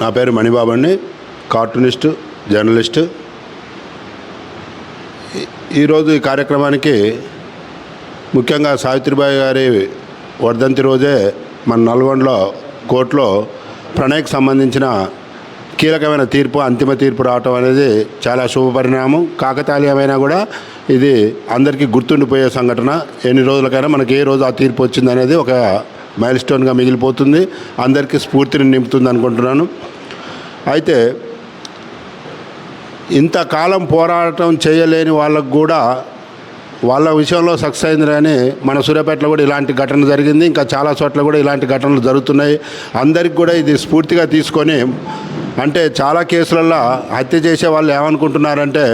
నా పేరు Manibabu cartoonist journalist. ఈరోజు ఈ కార్యక్రమానికి ముఖ్యంగా సావిత్రిబాయి గారి వర్ధంతి రోజే మన నల్గొండలో కోర్టులో ప్రణయ్కి సంబంధించిన కీలకమైన తీర్పు అంతిమ తీర్పు రావటం అనేది చాలా శుభపరిణామం కాకతాళీయమైనా కూడా ఇది అందరికీ గుర్తుండిపోయే సంఘటన. ఎన్ని రోజులకైనా మనకి ఏ రోజు ఆ తీర్పు వచ్చిందనేది ఒక మైల్ స్టోన్గా మిగిలిపోతుంది. అందరికీ స్ఫూర్తిని నింపుతుంది అనుకుంటున్నాను. అయితే ఇంతకాలం పోరాటం చేయలేని వాళ్ళకు కూడా వాళ్ళ విషయంలో సక్సెస్ అయింది కానీ మన సూర్యాపేటలో కూడా ఇలాంటి ఘటన జరిగింది. ఇంకా చాలా చోట్ల కూడా ఇలాంటి ఘటనలు జరుగుతున్నాయి. అందరికి కూడా ఇది స్ఫూర్తిగా తీసుకొని అంటే చాలా కేసులలో హత్య చేసే వాళ్ళు ఏమనుకుంటున్నారంటే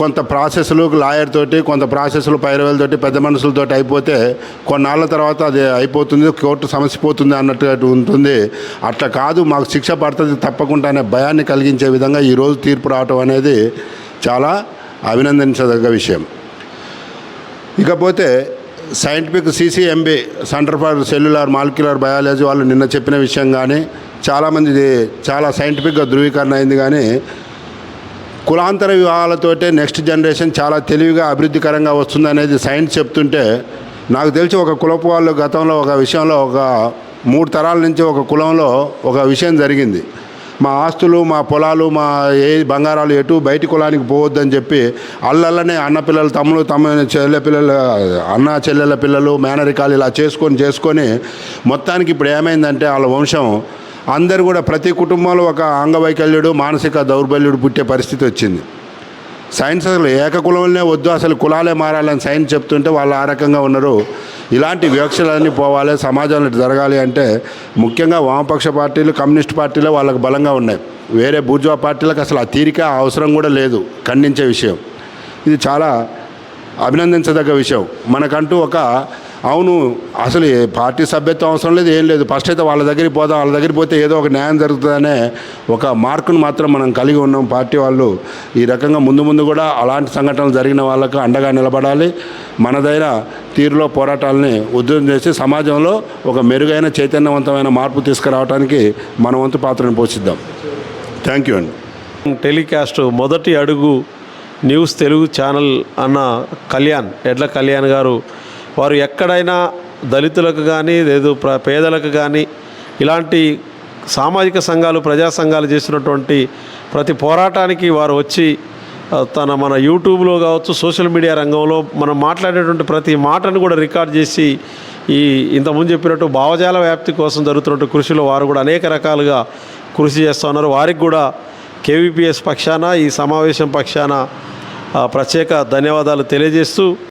కొంత ప్రాసెస్లు లాయర్ తోటి కొంత ప్రాసెస్లు పైరవేలతోటి పెద్ద మనుషులతోటి అయిపోతే కొన్నాళ్ళ తర్వాత అది అయిపోతుంది కోర్టు సమస్య పోతుంది అన్నట్టు ఉంటుంది. అట్లా కాదు మాకు శిక్ష పడుతుంది తప్పకుండా అనే భయాన్ని కలిగించే విధంగా ఈరోజు తీర్పు రావటం అనేది చాలా అభినందించదగ్గ విషయం. ఇకపోతే scientific CCMB centre for cellular molecular biology వాళ్ళు నిన్న చెప్పిన విషయం కానీ చాలామంది చాలా సైంటిఫిక్గా ధృవీకరణ అయింది కానీ కులాంతర వివాహాలతోటే నెక్స్ట్ జనరేషన్ చాలా తెలివిగా అభివృద్ధికరంగా వస్తుందనేది సైన్స్ చెప్తుంటే నాకు తెలిసి ఒక కులపు వాళ్ళు గతంలో ఒక విషయంలో ఒక మూడు తరాల నుంచి ఒక కులంలో ఒక విషయం జరిగింది. మా ఆస్తులు మా పొలాలు మా ఏ బంగారాలు ఎటు బయటి కులానికి పోవద్దని చెప్పి అల్లల్లనే అన్న పిల్లలు తమ్ముడు తమ్మ చెల్లె పిల్లలు అన్న చెల్లెల పిల్లలు మేనరికాలు ఇలా చేసుకొని చేసుకొని మొత్తానికి ఇప్పుడు ఏమైందంటే వాళ్ళ వంశం అందరు కూడా ప్రతి కుటుంబంలో ఒక అంగవైకల్యుడు మానసిక దౌర్బల్యుడు పుట్టే పరిస్థితి వచ్చింది. సైన్స్ అసలు ఏకకులంలోనే వద్దు అసలు కులాలే మారాలని సైన్స్ చెప్తుంటే వాళ్ళు ఆ రకంగా ఉన్నారు. ఇలాంటి వివక్షలన్నీ పోవాలి సమాజంలో జరగాలి అంటే ముఖ్యంగా వామపక్ష పార్టీలు కమ్యూనిస్ట్ పార్టీలు వాళ్ళకి బలంగా ఉన్నాయి. వేరే బూర్జువా పార్టీలకు అసలు ఆ తీరిక అవసరం కూడా లేదు ఖండించే విషయం. ఇది చాలా అభినందించదగ్గ విషయం. మనకంటూ ఒక అవును అసలు ఏ పార్టీ సభ్యత్వం అవసరం లేదు ఏం లేదు. ఫస్ట్ అయితే వాళ్ళ దగ్గరికి పోదాం వాళ్ళ దగ్గరికి పోతే ఏదో ఒక న్యాయం జరుగుతుందనే ఒక మార్కును మాత్రం మనం కలిగి ఉన్నాం. పార్టీ వాళ్ళు ఈ రకంగా ముందు ముందు కూడా అలాంటి సంఘటనలు జరిగిన వాళ్ళకు అండగా నిలబడాలి. మనదైన తీరులో పోరాటాలని ఉద్యమం చేసి సమాజంలో ఒక మెరుగైన చైతన్యవంతమైన మార్పు తీసుకురావడానికి మన వంతు పాత్రను పోషిద్దాం. థ్యాంక్ యూ అండి టెలికాస్ట్ మొదటి అడుగు న్యూస్ తెలుగు ఛానల్ అన్న కళ్యాణ్ ఎడ్ల కళ్యాణ్ గారు వారు ఎక్కడైనా దళితులకు కానీ లేదు ప్ర పేదలకు కానీ ఇలాంటి సామాజిక సంఘాలు ప్రజా సంఘాలు చేసినటువంటి ప్రతి పోరాటానికి వారు వచ్చి తన మన యూట్యూబ్లో కావచ్చు సోషల్ మీడియా రంగంలో మనం మాట్లాడేటువంటి ప్రతి మాటను కూడా రికార్డ్ చేసి ఈ ఇంతకుముందు చెప్పినట్టు భావజాల వ్యాప్తి కోసం జరుగుతున్నట్టు కృషిలో వారు కూడా అనేక రకాలుగా కృషి చేస్తూ ఉన్నారు. వారికి కూడా కేవీపీఎస్ పక్షాన ఈ సమావేశం పక్షాన ప్రత్యేక ధన్యవాదాలు తెలియజేస్తూ